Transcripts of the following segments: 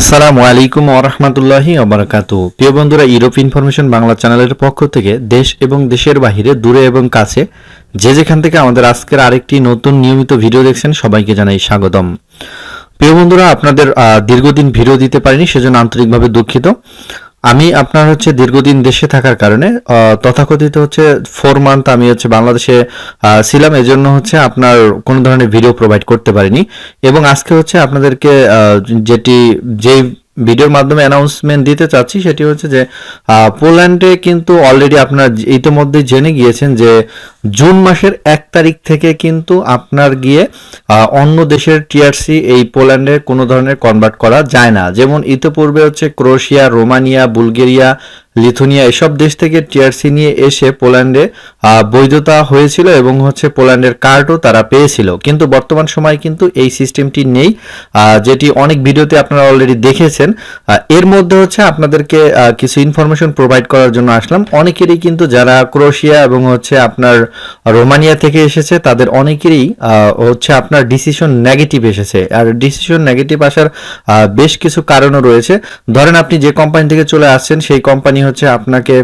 আসসালামু আলাইকুম ওরহমতুল্লাহি ওবরাকাতু প্রিয় বন্ধুরা ইউরোপ ইনফরমেশন বাংলা চ্যানেলের পক্ষ থেকে দেশ এবং দেশের বাহিরে, দূরে এবং কাছে, যে যেখান থেকে আমাদের আজকের আরেকটি নতুন নিয়মিত ভিডিও দেখছেন, সবাইকে জানাই স্বাগতম। প্রিয় বন্ধুরা, আপনাদের দীর্ঘদিন ভিডিও দিতে পারিনি, সেজন্য আন্তরিকভাবে দুঃখিত। আমি আপনার হচ্ছে দীর্ঘদিন দেশে থাকার কারণে তথাকথিত হচ্ছে ফোর মান্থ আমি হচ্ছে বাংলাদেশে ছিলাম। এজন্য হচ্ছে আপনার কোনো ধরনের ভিডিও প্রোভাইড করতে পারিনি। এবং আজকে হচ্ছে আপনাদেরকে যেটি, যেই ভিডিওর মাধ্যমে অ্যানাউন্সমেন্ট দিতে চাচ্ছি সেটি হচ্ছে যে পোল্যান্ডে কিন্তু অলরেডি আপনার ইতিমধ্যে জেনে গিয়েছেন যে, জুন মাসের এক তারিখ থেকে কিন্তু আপনার গিয়ে অন্য দেশের টিআরসি এই পোল্যান্ডে কোনো ধরনের কনভার্ট করা যায় না। যেমন ইতিপূর্বে হচ্ছে ক্রোয়েশিয়া রোমানিয়া, বুলগেরিয়া লিথুনিয়া এসব দেশ থেকে টিআরসি নিয়ে এসে পোল্যান্ডে বৈধতা হয়েছিল এবং হচ্ছে পোল্যান্ডের কার্ডও তারা পেয়েছিল। কিন্তু বর্তমান সময় কিন্তু এই সিস্টেমটি নেই যেটি অনেক ভিডিওতে আপনারা অলরেডি দেখেছেন। এর মধ্যে হচ্ছে আপনাদেরকে কিছু ইনফরমেশন প্রোভাইড করার জন্য আসলাম। অনেকেরই কিন্তু যারা ক্রোয়েশিয়া এবং হচ্ছে আপনার রোমানিয়া থেকে এসেছে, তাদের অনেকেরই হচ্ছে আপনার ডিসিশন নেগেটিভ এসেছে। আর ডিসিশন নেগেটিভ আসার বেশ কিছু কারণও রয়েছে। ধরেন আপনি যে কোম্পানি থেকে চলে আসছেন, সেই কোম্পানি হচ্ছে আপনাকে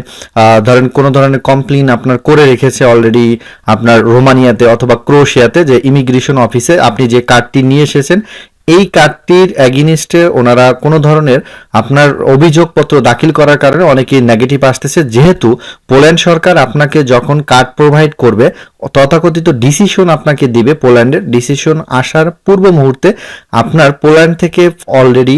ধরেন কোনো ধরনের কমপ্লেন আপনার করে রেখেছে অলরেডি আপনার রোমানিয়াতে অথবা ক্রোশিয়াতে যে ইমিগ্রেশন অফিসে আপনি যে কার্ডটি নিয়ে এসেছেন এই কার্ডটির অ্যাগিনিস্টে ওনারা কোনো ধরনের আপনার অভিযোগপত্র দাখিল করার কারণে অনেকেই নেগেটিভ আসতেছে। যেহেতু পোল্যান্ড সরকার আপনাকে যখন কার্ড প্রোভাইড করবে, তথাকথিত ডিসিশন আপনাকে দিবে পোল্যান্ডের। ডিসিশন আসার পূর্ব মুহূর্তে আপনার পোল্যান্ড থেকে অলরেডি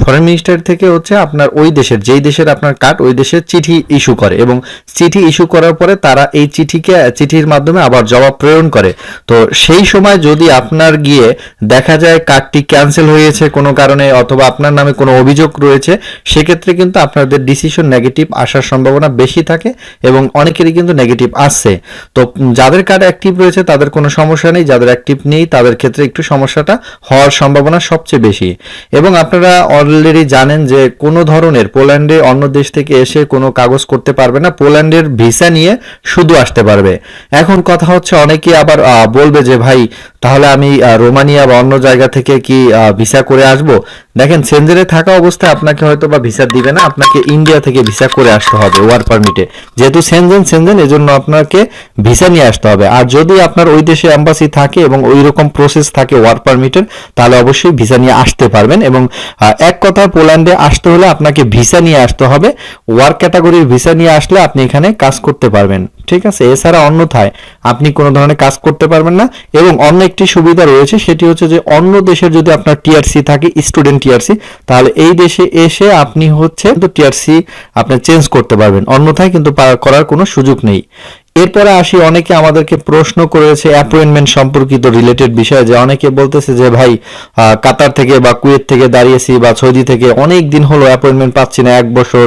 ফরেন মিনিস্টার থেকে হচ্ছে আপনার ওই দেশের, যেই দেশের আপনার কার্ড, ওই দেশের চিঠি ইস্যু করে এবং চিঠি ইস্যু করার পরে তারা এই চিঠিকে, চিঠির মাধ্যমে আবার জবাব প্রেরণ করে। তো সেই সময় যদি আপনার গিয়ে দেখা যায় কার্ডটি ক্যান্সেল হয়েছে কোনো কারণে অথবা আপনার নামে কোনো অভিযোগ রয়েছে, সেক্ষেত্রে কিন্তু আপনাদের ডিসিশন নেগেটিভ আসার সম্ভাবনা বেশি থাকে এবং অনেকেরই কিন্তু নেগেটিভ আসছে। তো যাদের কার্ড অ্যাক্টিভ রয়েছে তাদের কোনো সমস্যা নেই, যাদের অ্যাক্টিভ নেই তাদের ক্ষেত্রে একটু সমস্যাটা হওয়ার সম্ভাবনা সবচেয়ে বেশি। এবং আপনারা অলরেডি জানেন যে কোনো ধরনের পোল্যান্ডে অন্য দেশ থেকে এসে কোনো কাগজ করতে পারবে না, পোল্যান্ডের ভিসা নিয়ে শুধু আসতে পারবে। এখন কথা হচ্ছে অনেকে আবার বলবে যে ভাই তাহলে আমি রোমানিয়া বা অন্য জায়গা থেকে কি ভিসা করে আসব? দেখেন সেনজেনে থাকা অবস্থায় আপনাকে হয়তো বা ভিসা দিবে না, আপনাকে ইন্ডিয়া থেকে ভিসা করে আসতে হবে ওয়ার পারমিটে যেহেতু সেনজেন সেনজেন, এজন্য আপনাকে ভিসা নিয়ে আসতে হবে। আর যদি আপনার ওই দেশে অ্যাম্বাসি থাকে এবং ওই রকম প্রসেস থাকে ওয়ার পারমিটের তাহলে অবশ্যই ভিসা নিয়ে আসতে পারবেন এবং এক কথা পোল্যান্ডে আসতে হলে আপনাকে ভিসা নিয়ে আসতে হবে। ওয়ার ক্যাটাগরির ভিসা নিয়ে আসলে আপনি এখানে কাজ করতে পারবেন। ঠিক আছে? এছাড়া অন্যথায় আপনি কোনো ধরনের কাজ করতে পারবেন না। এবং অন্য একটি সুবিধা রয়েছে, সেটি হচ্ছে যে অন্য দেশের যদি আপনার টিআরসি থাকে স্টুডেন্ট টিআরসি, তাহলে এই দেশে এসে আপনি হচ্ছে কিন্তু টিআরসি আপনি চেঞ্জ করতে পারবেন। অন্যথায় কিন্তু করার কোনো সুযোগ নেই। এরপরে আসি, অনেকে আমাদেরকে প্রশ্ন করেছে অ্যাপয়েন্টমেন্ট সম্পর্কিত রিলেটেড বিষয়ে, যে অনেকে বলতেছে যে ভাই কাতার থেকে বা কুয়েত থেকে দাঁড়িয়েছি বা সৌদি থেকে, অনেক দিন হলো অ্যাপয়েন্টমেন্ট পাচ্ছি না, এক বছর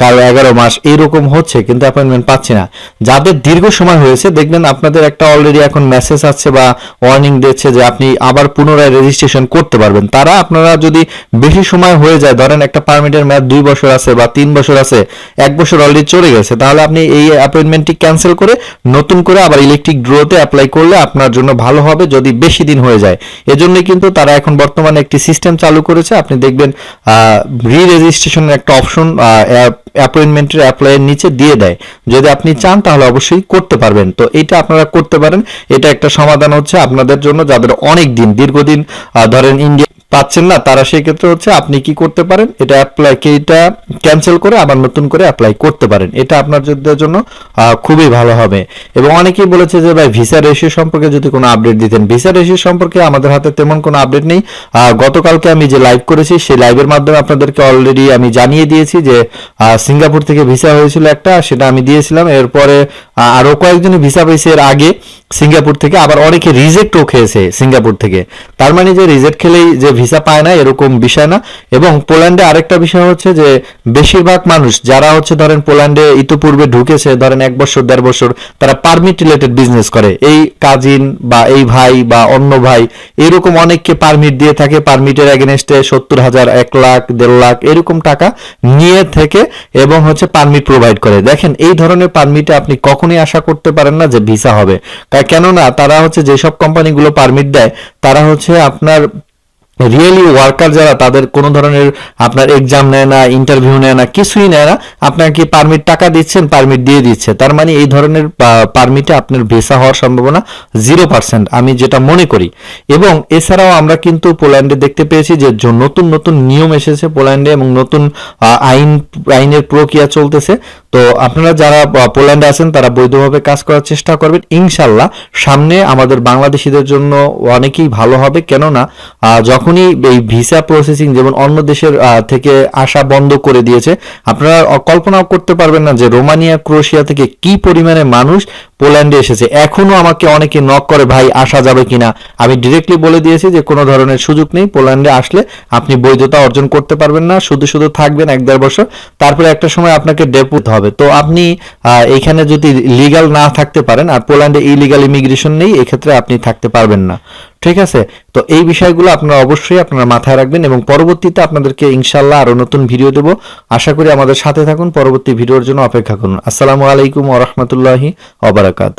কারও এগারো মাস এইরকম হচ্ছে, কিন্তু অ্যাপয়েন্টমেন্ট পাচ্ছি না। যাদের দীর্ঘ সময় হয়েছে, দেখবেন আপনাদের একটা অলরেডি এখন মেসেজ আছে বা ওয়ার্নিং দিচ্ছে যে আপনি আবার পুনরায় রেজিস্ট্রেশন করতে পারবেন। তারা আপনারা যদি বেশি সময় হয়ে যায়, ধরেন একটা পারমিটের মেয়াদ দুই বছর আছে বা তিন বছর আছে, এক বছর অলরেডি চলে গেছে, তাহলে আপনি এই অ্যাপয়েন্টমেন্টটি ক্যান্সেল করে নতুন করে আবার ইলেকট্রিক ড্রোতে অ্যাপ্লাই করলে আপনার জন্য ভালো হবে যদি বেশি দিন হয়ে যায়। এজন্য কিন্তু তারা এখন বর্তমানে একটি সিস্টেম চালু করেছে। আপনি দেখবেন রি রেজিস্ট্রেশনের একটা অপশন অ্যাপয়েন্টমেন্টের অ্যাপ্লাইয়ের নিচে দিয়ে দেয়। যদি আপনি চান তাহলে অবশ্যই করতে পারবেন। তো এটা আপনারা করতে পারেন। এটা একটা সমাধান হচ্ছে আপনাদের জন্য, যাদের অনেক দিন, দীর্ঘদিন ধরেন ইন্ডিয়া পাচ্ছেন না তারা সেই ক্ষেত্রে হচ্ছে আপনি কি করতে পারেন? এটা অ্যাপ্লাই এটা ক্যান্সেল করে আবার নতুন করে অ্যাপ্লাই করতে পারেন। এটা আপনার জন্য- খুবই ভালো হবে। এবং অনেকেই বলেছে যে ভাই ভিসা রেশিও সম্পর্কে যদি কোনো আপডেট দিতেন। ভিসা রেশিও সম্পর্কে আমাদের হাতে তেমন কোনো আপডেট নেই। গতকালকে আমি যে লাইভ করেছি সেই লাইভের মাধ্যমে আপনাদেরকে অলরেডি আমি জানিয়ে দিয়েছি যে সিঙ্গাপুর থেকে ভিসা হয়েছিল একটা সেটা আমি দিয়েছিলাম। এরপরে আহ, আরও কয়েকজন ভিসা পেয়েছে এর আগে সিঙ্গাপুর থেকে। আবার অনেকে রিজেক্টও খেয়েছে সিঙ্গাপুর থেকে। তার মানে যে রিজেক্ট খেলেই যে ভিসা পায় না, এরকম বিষয় না। এবং পোল্যান্ডে আরেকটা বিষয় হচ্ছে যে, বেশিরভাগ মানুষ যারা হচ্ছে ধরেন পোল্যান্ডে ইতিপূর্বে ঢুকেছে, ধরেন এক বছর, দেড় বছর, তারা পারমিট রিলেটেড বিজনেস করে। এই কাজিন বা এই ভাই বা অন্য ভাই, এরকম অনেককে পারমিট দিয়ে থাকে। পারমিটের এগেনস্টে সত্তর হাজার, এক লাখ, দেড় লাখ, এরকম টাকা নিয়ে থেকে এবং হচ্ছে পারমিট প্রোভাইড করে। দেখেন, এই ধরনের পারমিটে আপনি কখনোই আশা করতে পারেন না যে ভিসা হবে। কেননা তারা হচ্ছে যেসব কোম্পানিগুলো পারমিট দেয়, তারা হচ্ছে আপনার রিয়েলি ওয়ার্কার যারা তাদের কোনো ধরনের আপনার এক্সাম নেয় না ইন্টারভিউ নেয় না কিছুই নেয় না। আপনাকে পারমিট টাকা দিচ্ছেন পারমিট দিয়ে দিচ্ছে। তার মানে এই ধরনের পারমিটে আপনার ভিসা হওয়ার সম্ভাবনা জিরো পার্সেন্ট আমি যেটা মনে করি। এবং এছাড়াও আমরা কিন্তু পোল্যান্ডে দেখতে পেয়েছি যে নতুন নতুন নিয়ম এসেছে পোল্যান্ডে এবং নতুন আইন আইনের প্রক্রিয়া চলতেছে। তো আপনারা যারা পোল্যান্ডে আছেন তারা বৈধভাবে কাজ করার চেষ্টা করবেন। ইনশাল্লাহ সামনে আমাদের বাংলাদেশিদের জন্য অনেকেই ভালো হবে। কেননা আহ, যখনই এই ভিসা প্রসেসিং যেমন অন্য দেশের থেকে আসা বন্ধ করে দিয়েছে, আপনারা কল্পনাও করতে পারবেন না যে রোমানিয়া, ক্রোয়েশিয়া থেকে কি পরিমাণে মানুষ পোল্যান্ডে এসেছে। এখনও আমাকে অনেকে নক করে, ভাই, আসা যাবে কিনা? আমি ডিরেক্টলি বলে দিয়েছি যে কোনো ধরনের সুযোগ নেই, পোল্যান্ডে আসলে আপনি বৈধতা অর্জন করতে পারবেন না, শুধু শুধু থাকবেন এক দেড় বছর। তারপরে একটা সময় আপনাকে ডেপুট হবে। তো আপনি এখানে যদি লিগাল না থাকতে পারেন, আর পোল্যান্ডে ইলিগাল ইমিগ্রেশন নেই, এক্ষেত্রে আপনি থাকতে পারবেন না। ঠিক আছে? তো এই বিষয়গুলো আপনারা অবশ্যই আপনারা মাথায় রাখবেন এবং পরবর্তীতে আপনাদেরকে ইনশাল্লাহ আরও নতুন ভিডিও দেবো। আশা করি আমাদের সাথে থাকুন, পরবর্তী ভিডিওর জন্য অপেক্ষা করুন। আসসালামু আলাইকুম ওরহমতুল্লাহি অবরাকাত